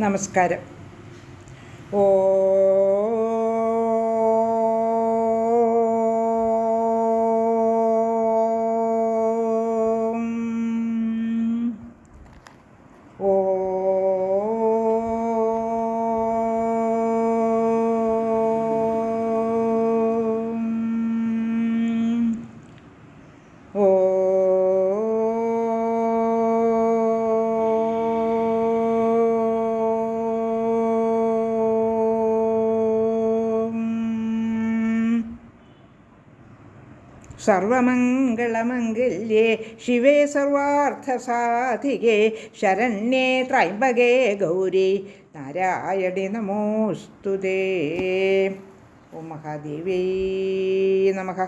നമസ്കാരം. ഓ ഓ സർവമംഗളമംഗല്യേ ശിവേ സർവാർത്ഥസാധികേ ശരണ്യേ ത്രൈംബകേ ഗൗരി നാരായണി നമോസ്തുതേ. ഓം മഹാദേവേ നമഃ.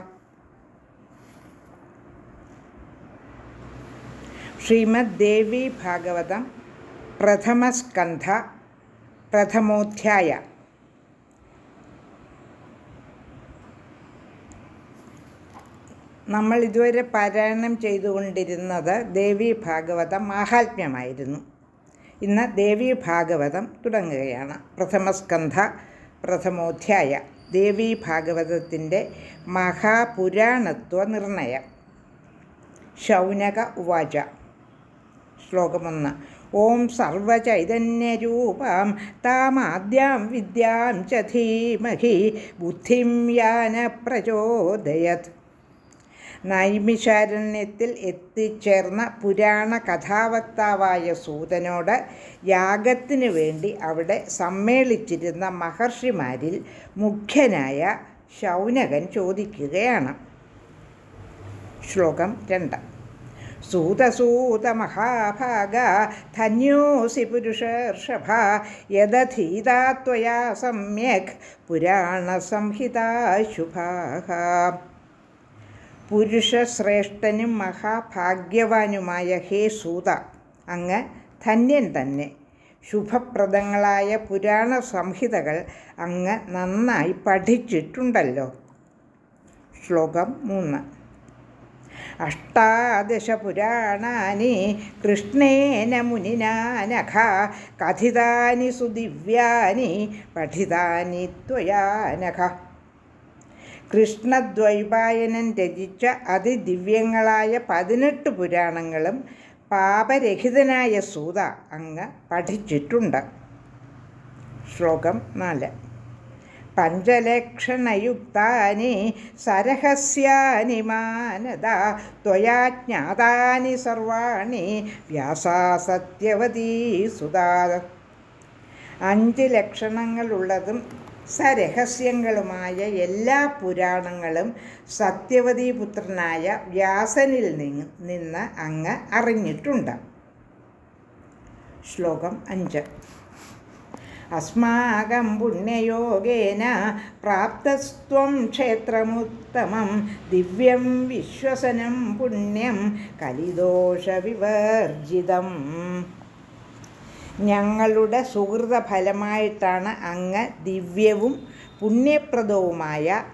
ശ്രീമദ്ദേവി ഭാഗവതം പ്രഥമസ്കന്ധ പ്രഥമോധ്യായ നമ്മൾ ഇതുവരെ പാരായണം ചെയ്തുകൊണ്ടിരുന്നത് ദേവി ഭാഗവതം മാഹാത്മ്യമായിരുന്നു ഇന്ന് ദേവി ഭാഗവതം തുടങ്ങുകയാണ്. പ്രഥമസ്കന്ധ പ്രഥമോധ്യായ ദേവി ഭാഗവതത്തിന്റെ മഹാപുരാണത്വ നിർണയം. ശൗനക ഉവാച. ശ്ലോകമൊന്ന്. ഓം സർവചൈതന്യരൂപാം താമാദ്യാം വിദ്യാം ച ധീമഹി ബുദ്ധിം യാന പ്രചോദയത്. നൈമിഷാരണ്യത്തിൽ എത്തിച്ചേർന്ന പുരാണ കഥാവക്താവായ സൂതനോട് യാഗത്തിനു വേണ്ടി അവിടെ സമ്മേളിച്ചിരുന്ന മഹർഷിമാരിൽ മുഖ്യനായ ശൗനകൻ ചോദിക്കുകയാണ്. ശ്ലോകം രണ്ട്. സൂതസൂത മഹാഭാഗ ധന്യോസി പുരുഷർഷഭ യദധീതാ ത്വയാ സമ്യക് പുരാണസംഹിതാ ശുഭാഃ. പുരുഷശ്രേഷ്ഠനും മഹാഭാഗ്യവാനുമായ ഹേ സൂത. അങ്ങ് ധന്യൻ തന്നെ. ശുഭപ്രദങ്ങളായ പുരാണ സംഹിതകൾ അങ്ങ് നന്നായി പഠിച്ചിട്ടുണ്ടല്ലോ. ശ്ലോകം മൂന്ന്. അഷ്ടാദശപുരാണാനി കൃഷ്ണേന മുനിനാനഘ കഥിതാനി സുദിവ്യാനി പഠിതാനി ത്വയാനഖ കൃഷ്ണദ്വൈപായനൻ രചിച്ച അതിദിവ്യങ്ങളായ പതിനെട്ട് പുരാണങ്ങളും പാപരഹിതനായ സൂത അങ്ങ് പഠിച്ചിട്ടുണ്ട്. ശ്ലോകം നാല്. പഞ്ചലക്ഷണയുക്താനി സരഹസ്യാനി മാനത ത്വയാ ജ്ഞാതാനി സർവാണി വ്യാസാ സത്യവതീ സുതാ അഞ്ച് ലക്ഷണങ്ങളുള്ളതും സരഹസ്യങ്ങളുമായ എല്ലാ പുരാണങ്ങളും സത്യവതീപുത്രനായ വ്യാസനിൽ നിന്ന് അങ്ങ് അറിഞ്ഞിട്ടുണ്ട്. ശ്ലോകം അഞ്ച്. അസ്മാകം പുണ്യയോഗേന പ്രാപ്തസ്ത്വം ക്ഷേത്രമുത്തമം ദിവ്യം വിശ്വസനം പുണ്യം കലിദോഷവിവർജിതം ഞങ്ങളുടെ സുഹൃത ഫലമായിട്ടാണ് അങ്ങ് ദിവ്യവും പുണ്യപ്രദവുമായ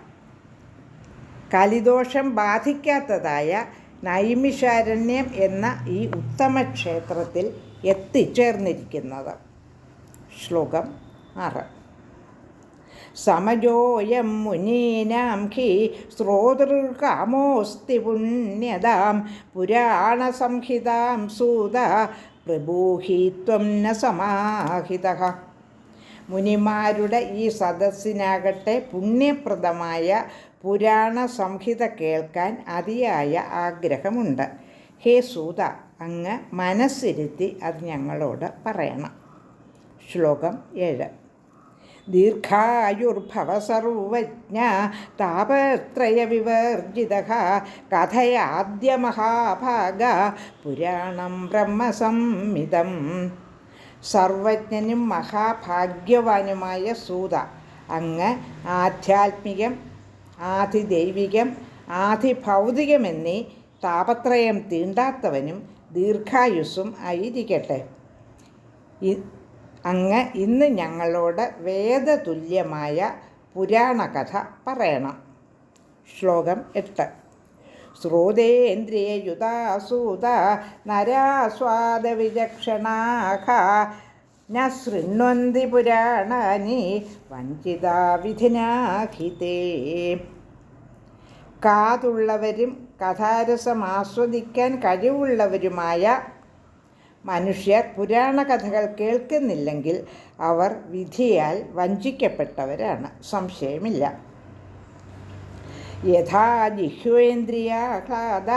കലിദോഷം ബാധിക്കാത്തതായ നൈമിഷാരണ്യം എന്ന ഈ ഉത്തമ ക്ഷേത്രത്തിൽ എത്തിച്ചേർന്നിരിക്കുന്നത്. ശ്ലോകം ആറ്. സമജോയം മുനീനാം ഹി ശ്രോതൃകാമോസ്തി പുണ്യതാം പുരാണസംഹിതാം സൂത പ്രഭൂഹി ത്വം ന സമാഹിത. മുനിമാരുടെ ഈ സദസ്സിനാകട്ടെ പുണ്യപ്രദമായ പുരാണ സംഹിത കേൾക്കാൻ അതിയായ ആഗ്രഹമുണ്ട്. ഹേ സൂത അങ്ങ് മനസ്സിരുത്തി അത് ഞങ്ങളോട് പറയണം. ശ്ലോകം ഏഴ്. ദീർഘായുർഭവ താപത്രയ താപത്രയവിവർജിത കഥയാദ്യ മഹാഭാഗ പുരാണം ബ്രഹ്മസംഹിതം സർവജ്ഞനും മഹാഭാഗ്യവാനുമായ സൂത. അങ്ങ് ആധ്യാത്മികം ആധിദൈവികം ആധിഭൗതികമെന്നീ താപത്രയം തീണ്ടാത്തവനും ദീർഘായുസ്സും ആയിരിക്കട്ടെ. അങ്ങ് ഇന്ന് ഞങ്ങളോട് വേദതുല്യമായ പുരാണകഥ പറയണം. ശ്ലോകം എട്ട്. ശ്രോതേന്ദ്രിയയുതാസൂത നരാസ്വാദവിചക്ഷണാഖ ശൃണ്വന്തി പുരാണി വഞ്ചിതാ വിധിനാഖിതേ കാതുള്ളവരും കഥാരസം ആസ്വദിക്കാൻ കഴിവുള്ളവരുമായ മനുഷ്യർ പുരാണ കഥകൾ കേൾക്കുന്നില്ലെങ്കിൽ അവർ വിധിയാൽ വഞ്ചിക്കപ്പെട്ടവരാണ്. സംശയമില്ല. യഥാ ജിഹ്വേന്ദ്രിയാഹ്ലാദ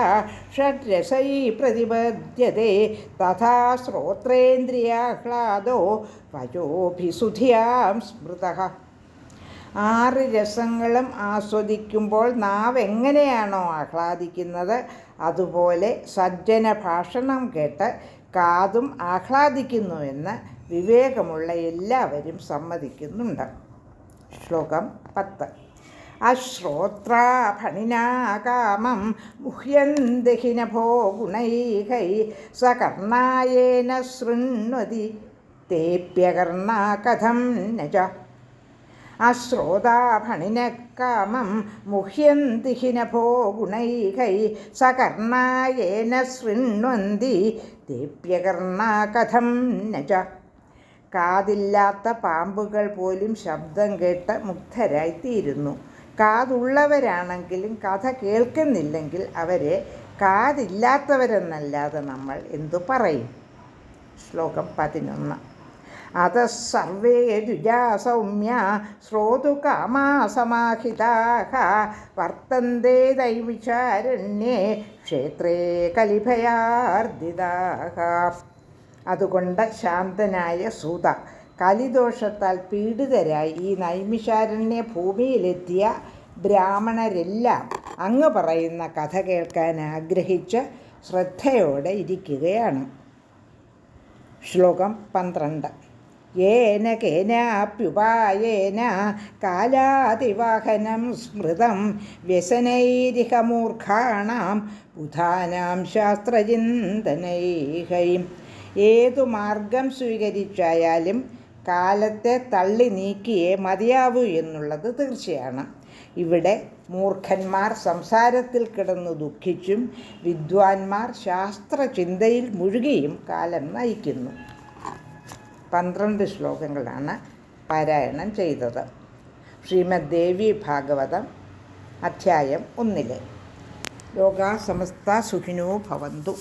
ഷഡ്രസൈ പ്രതിപദ്യത്തെ തഥാ ശ്രോത്രേന്ദ്രിയാഹ്ലാദോ വയോഭിസുധിയാം സ്മൃത. ആറ് രസങ്ങളും ആസ്വദിക്കുമ്പോൾ നാവ് എങ്ങനെയാണോ ആഹ്ലാദിക്കുന്നത്? അതുപോലെ സജ്ജന ഭാഷണം കേട്ട് കാതും ആഹ്ലാദിക്കുന്നുവെന്ന് വിവേകമുള്ള എല്ലാവരും സമ്മതിക്കുന്നുണ്ട്. ശ്ലോകം പത്ത്. അശ്രോത്രാഫണിനാകാമം മുഹ്യന്തിഹിനഭോ ഗുണൈകൈ സകർണായേന ശൃണ്വതി തേപ്യകർണ കഥം നജ. അശ്രോതാഫണിനക്കാമം മുഹ്യന്തിഹിനഭോ ഗുണൈകൈ സകർണായേന ശൃണ്വന്തി തേപ്യകർണാ കഥം നജ. കാതില്ലാത്ത പാമ്പുകൾ പോലും ശബ്ദം കേട്ട് മുഗ്ധരായിത്തീരുന്നു. കാതുള്ളവരാണെങ്കിലും കഥ കേൾക്കുന്നില്ലെങ്കിൽ അവരെ കാതില്ലാത്തവരെന്നല്ലാതെ നമ്മൾ എന്തു പറയും? ശ്ലോകം പതിനൊന്ന്. അത സർവേ ദ്വിജാ സൗമ്യ ശ്രോതുകാമാസമാഹിതാഹ വർത്തന്തേ ദൈവിചാരണ്യേ ക്ഷേത്രേ കലിഭയാർദിതാഹ അതുകൊണ്ട് ശാന്തനായ സൂത കലിദോഷത്താൽ പീഡിതരായി ഈ നൈമിശാരണ്യ ഭൂമിയിലെത്തിയ ബ്രാഹ്മണരെല്ലാം അങ്ങ് പറയുന്ന കഥ കേൾക്കാൻ ആഗ്രഹിച്ച് ശ്രദ്ധയോടെ ഇരിക്കുകയാണ്. ശ്ലോകം പന്ത്രണ്ട്. യേന കേനാപ്യുപായേന കാലാതിവാഹനം സ്മൃതം വ്യസനൈരിഹമൂർഖാണാം ബുധാനാം ശാസ്ത്രചിന്തനൈഹൈ ഏതു മാർഗം സ്വീകരിച്ചായാലും കാലത്തെ തള്ളി നീക്കിയേ മതിയാവൂ എന്നുള്ളത് തീർച്ചയാണ്. ഇവിടെ മൂർഖന്മാർ സംസാരത്തിൽ കിടന്നു ദുഃഖിച്ചും വിദ്വാൻമാർ ശാസ്ത്രചിന്തയിൽ മുഴുകിയും കാലം നയിക്കുന്നു. പന്ത്രണ്ട് ശ്ലോകങ്ങളാണ് പാരായണം ചെയ്തത്. ശ്രീമദ് ദേവി ഭാഗവതം അധ്യായം ഒന്നിലെ. ലോകാ സമസ്ത സുഖിനോ ഭവന്തു.